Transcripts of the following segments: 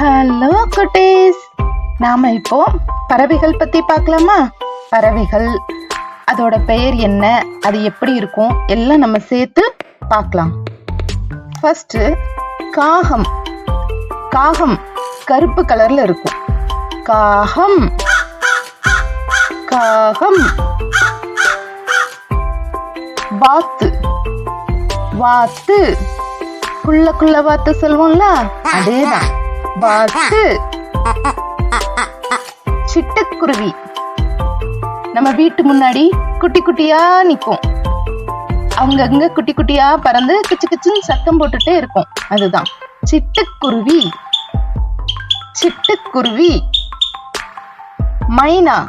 Hello குட்டீஸ் நாம இப்போ பறவைகள் பத்தி பார்க்கலாமா? பறவைகள் அதோட பெயர் என்ன அது எப்படி இருக்கும் எல்லாம் நம்ம சேர்த்து பார்க்கலாம். ஃபர்ஸ்ட் காகம். காகம் கருப்பு கலர்ல இருக்கும். காகம். காகம். வாத்து. வாத்து. குள்ள குள்ள வாத்து சொல்லுவோம்ல அதேதான். வாத்து சிட்டுக்குருவி. நம்ம வீட்டு முன்னாடி குட்டி குட்டியா அவங்க அங்கங்க குட்டி குட்டியா பறந்து கிச்சு கிச்சுன்னு சத்தம் போட்டுட்டே இருக்கும். அதுதான். சிட்டுக்குருவி. சிட்டுக்குருவி. மைனா.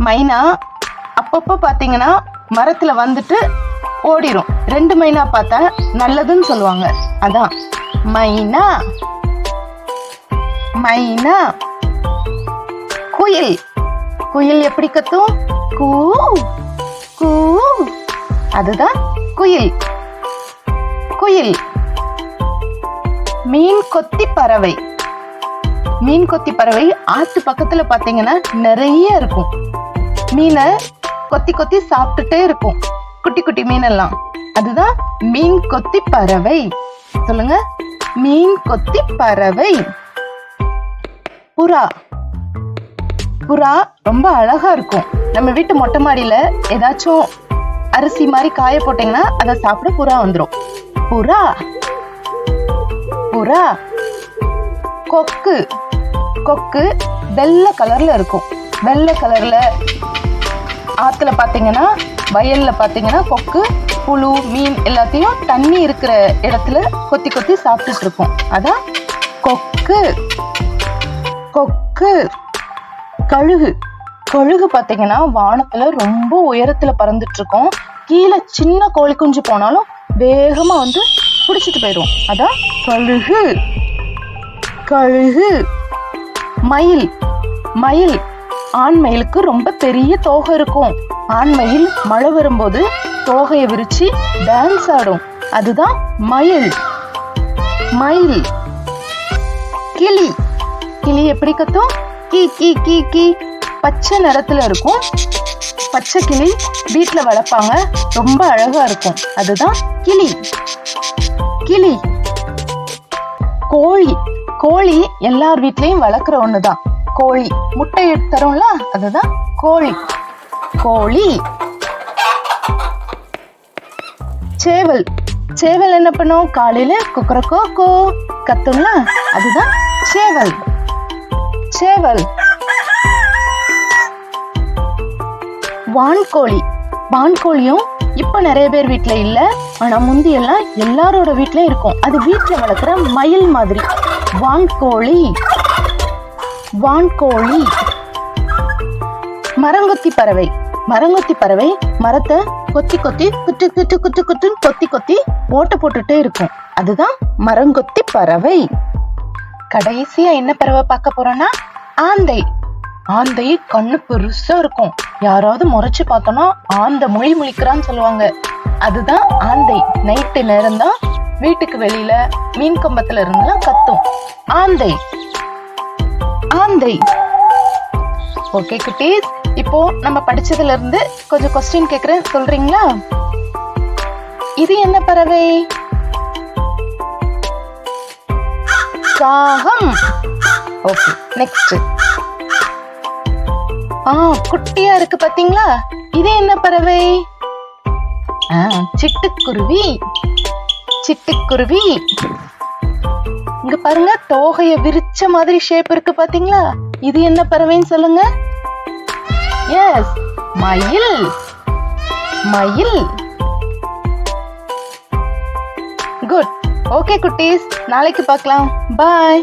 மைனா அப்பப்போ பாத்தீங்கன்னா மரத்துல வந்துட்டு ஓடிரும். ரெண்டு மைனா பார்த்தா நல்லதுன்னு சொல்லுவாங்க. அதான். மைனா. மைனா. குயில். குயில் எப்படி கத்தும்? கூ. கூ. அதுதான் குயில். குயில். மீன் கொத்தி பறவை. மீன் கொத்தி பறவை ஆத்து பக்கத்துல பாத்தீங்கன்னா நிறைய இருக்கும். மீனை கொத்தி கொத்தி சாப்பிட்டுட்டே இருக்கும். குட்டி குட்டி மீனெல்லாம். அதுதான் மீன் கொத்தி பறவை. சொல்லுங்க. மீன் கொத்தி பறவை. புறா. புறா ரொம்ப அழகா இருக்கும். நம்ம வீட்டு மொட்டை மாடியில ஏதாச்சும் அரிசி மாதிரி காய போட்டீங்கன்னா அதை சாப்பிட புறா வந்துடும் புறா. புறா. கொக்கு. கொக்கு வெள்ளை கலர்ல இருக்கும். வெள்ளை கலர்ல ஆத்துல பாத்தீங்கன்னா வயல்ல பாத்தீங்கன்னா கொக்கு புழு மீன் எல்லாத்தையும் தண்ணி இருக்கிற இடத்துல கொத்தி கொத்தி சாப்பிட்டுட்டு இருக்கும். அதான் கொக்கு. கொக்கு கழுகு. கழுகு பார்த்தீங்கன்னா வானத்துல ரொம்ப உயரத்துல பறந்துட்டு இருக்கும் கீழே சின்ன கோழி குஞ்சு போனாலும் வேகமா வந்து பிடிச்சிட்டு போயிடும். அதான் கழுகு. கழுகு. மயில். மயில். ஆண் மயிலுக்கு ரொம்ப பெரிய தோகை இருக்கும். ஆண் மயில் மழை வரும்போது தோகையை விரிச்சு டான்ஸ் ஆடும். அதுதான் மயில். மயில். கிளி. கிளி எப்படி கத்தும்? கீ கீ கீ கீ. பச்சை நிறத்துல இருக்கும். பச்சை கிளி வீட்டில் வளர்ப்பாங்க. ரொம்ப அழகா இருக்கும். அதுதான் கிளி. கிளி. கோழி. கோழி எல்லார் வீட்லயும் வளர்க்குற ஒண்ணுதான். கோழி. முட்டை தரும்ல அதுதான் கோழி. கோழி. சேவல். சேவல் என்ன பண்ணும்? காலையில குக்கரக்கோ கோ கத்தும்ல அதுதான் சேவல். சேவல். வான்கோழி. வான்கோழியும் இப்ப நிறைய பேர் வீட்டுல இல்ல. ஆனா முந்தி எல்லாம் எல்லாரோட வீட்லயும் இருக்கும். அது வீட்டுல வளர்க்குற மயில் மாதிரி. வான்கோழி. வான்கோழி. மரங்கொத்தி பறவை. மரங்கொத்தி பறவை மரத்தை கொத்தி கொத்தி குத்து குத்து குத்து குத்துன்னு கொத்தி கொத்தி ஓட்ட போட்டுட்டே இருக்கும். அதுதான் மரங்கொத்தி பறவை. கடைசியா என்ன பறவை பார்க்க போறோம்னா ஆந்தை. ஆந்தை கண்ணு பெருசா இருக்கும். யாராவது முறைச்சு பார்த்தோம்னா ஆந்த மொழி முழிக்கிறான்னு சொல்லுவாங்க. அதுதான் ஆந்தை. நைட்டு நேரம் தான் வீட்டுக்கு வெளியில மீன் கம்பத்துல இருந்தெல்லாம் கத்தும். ஆந்தை. ஆந்தை. ஓகே குட்டீஸ். இப்போ நம்ம படிச்சதுல இருந்து கொஞ்சம் கொஸ்டின் கேக்குறேன். சொல்றீங்களா? இது என்ன பறவை? காகம் ஓகே நெக்ஸ்ட் ஆ குட்டியா இருக்கு பாத்தீங்களா? இது என்ன பறவை? ஆ, சிட்டுக்குருவி. சிட்டுக்குருவி. இங்க பாருங்க தோகைய விரிச்ச மாதிரி ஷேப் இருக்கு பாத்தீங்களா? இது என்ன பறவைன்னு சொல்லுங்க. எஸ் மயில். மயில். குட் ஓகே குட்டீஸ் நாளைக்கு பார்க்கலாம். பாய்